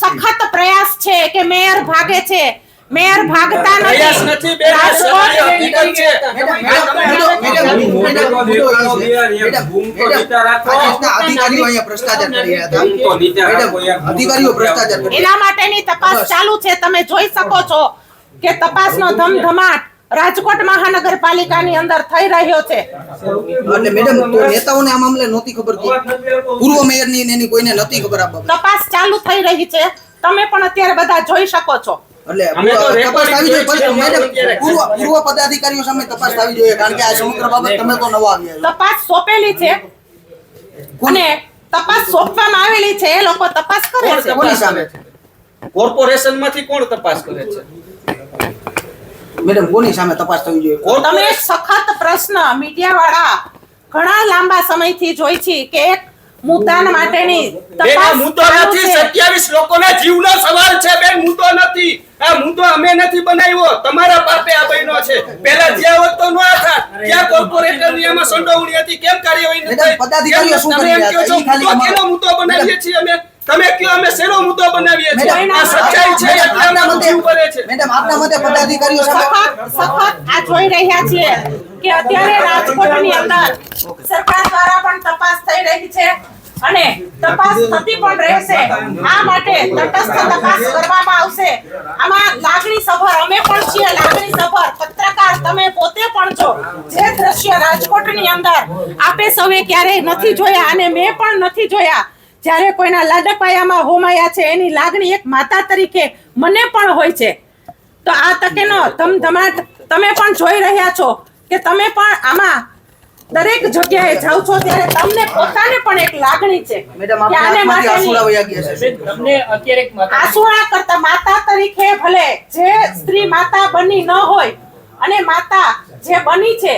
સખત પ્રયાસ છે કે મેયર ભાગે છે. મેયર ભાગતા નથી. એના માટેની તપાસ ચાલુ છે. તમે જોઈ શકો છો કે તપાસનો ધમધમાટ રાજકોટ મહાનગરપાલિકાની અંદર થઈ રહ્યો છે. એટલે મેડમ તો નેતાઓને આ મામલે નહોતી ખબર કે પૂર્વ મેયરની એની કોઈને નથી ખબર આ બાબત. તપાસ ચાલુ થઈ રહી છે. તમે પણ અત્યારે બધા જોઈ શકો છો. એટલે તપાસ થવી જોઈએ recording મેડમ પૂર્વ પૂર્વ પદાધિકારીઓ સામે તપાસ થવી જોઈએ કારણ કે આ સમગ્ર બાબત તમે તો નવા આવ્યા તપાસ સોંપેલી છે. અને તપાસ સોંપવામાં આવેલી છે. એ લોકો તપાસ કરે કોણ તપાસ કરે છે? કોર્પોરેશનમાંથી કોણ તપાસ કરે છે? મેડમ કોની સામે તપાસ થવી જોઈએ? તમે સખત પ્રશ્ન મીડિયા વાળા ઘણા લાંબા સમયથી જોઈ છે કે એક મુદ્દાન માટેની તપાસ મુદ્દો નથી. 27 લોકોના જીવનો સવાલ છે બેન મુદ્દો નથી. આ મુદ્દો અમે નથી બનાવ્યો. તમારા પાપે આ બન્યો છે. પહેલા જ્યાં હોત તો ન થાત. ક્યાં કોર્પોરેટરની સંડોવણી હતી. કેમ કાર્યવાહી ન થઈ? પદાધિકારીઓ શું કરી રહ્યા છે? મુદ્દો બનાવીએ છીએ અમે? તમે કયો અમે શેનો મુદ્દો બનાવીએ છીએ મેડમ, આ સચ્ચાઈ છે મેડમ, એટલે આપના અમારું મતે- જીવ કરે છે. મેડમ આપના મતે પદાધિકારીઓ સખત સખત આ જોઈ રહ્યા છીએ કે અત્યારે રાજકોટની અંદર સરકાર દ્વારા પણ તપાસ થઈ રહી છે અને તપાસ થતી પણ રહેશે. આ માટે તટસ્થ તપાસ કરવામાં આવશે. આમાં લાગણી સભર અમે પણ છીએ લાગણી સભર. પત્રકાર તમે પોતે પણ છો. જે દ્રશ્ય રાજકોટની અંદર આપે સૌએ ક્યારેય નથી જોયા અને મેં પણ નથી જોયા. જ્યારે કોઈના લાડપાયામાં હોમાયા છે એની લાગણી એક માતા તરીકે મને પણ હોય છે. તો આ તકેનો ધમધમાટ તમે પણ જોઈ રહ્યા છો કે તમે પણ આમાં દરેક જગ્યાએ જાઓ છો ત્યારે તમને પોતાને પણ એક લાગણી છે. મેડમ આપને આંસુડા માટેની ગયા છે. તમને અત્યારે એક માતા આંસુડા કરતા માતા તરીકે ભલે જે સ્ત્રી માતા બની ન હોય અને માતા જે બની છે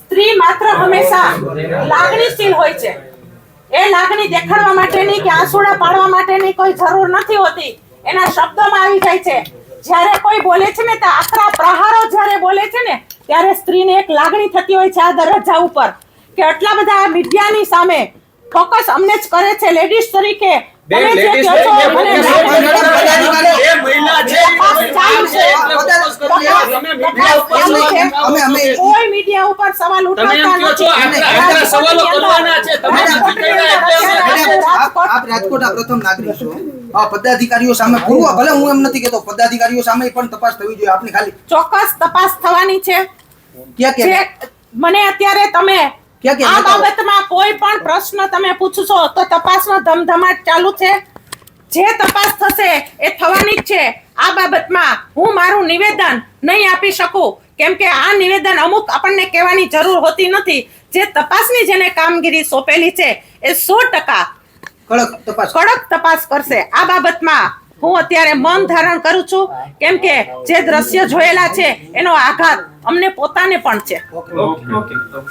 સ્ત્રી માત્ર હંમેશા લાગણીશીલ હોય છે. એ લાગણી દેખાડવા માટેની કે આંસુડા પાડવા માટેની કોઈ જરૂર નથી હોતી એના શબ્દોમાં આવી જાય છે જ્યારે કોઈ બોલે છે ને તો આકરા પ્રહારો જ્યારે બોલે છે ને ત્યારે સ્ત્રીને એક લાગણી થતી હોય છે આ દરજ્જા ઉપર કે આટલા બધા મીડિયાની સામે ફોકસ અમને જ કરે છે લેડીઝ તરીકે તમે જે કહો છો મને. એ મહિલા છે. અમે- અમે- કોઈ મીડિયા ઉપર સવાલ તમે ઉઠાવતા નથી. સવાલો કરવાના છે? તમે આપ રાજકોટના પ્રથમ નાગરિક છો. પદાધિકારીઓ સામે પૂર્વ ભલે હું એમ નથી કેતો પદાધિકારીઓ સામે પણ તપાસ થવી જોઈએ. આપની ખાલી ચોક્કસ તપાસ થવાની છે. ક્યાં ક્યાં? મને અત્યારે તમે આ બાબતમાં કોઈ પણ પ્રશ્ન તમે પૂછશો તો તપાસનો ધમધમાટ ચાલુ છે. જે તપાસ થશે એ થવાની જ છે. આ બાબતમાં હું મારું નિવેદન નહીં આપી શકું. કેમ કે આ નિવેદન અમુક આપણને કહેવાની જરૂર હોતી નથી. જે તપાસની જેને કામગીરી સોંપેલી છે એ સો ટકા કડક તપાસ. કડક તપાસ કરશે. આ બાબતમાં હું અત્યારે મન ધારણ કરું છું કેમ કે જે દ્રશ્ય જોયેલા છે એનો આઘાત અમને પોતાને પણ છે.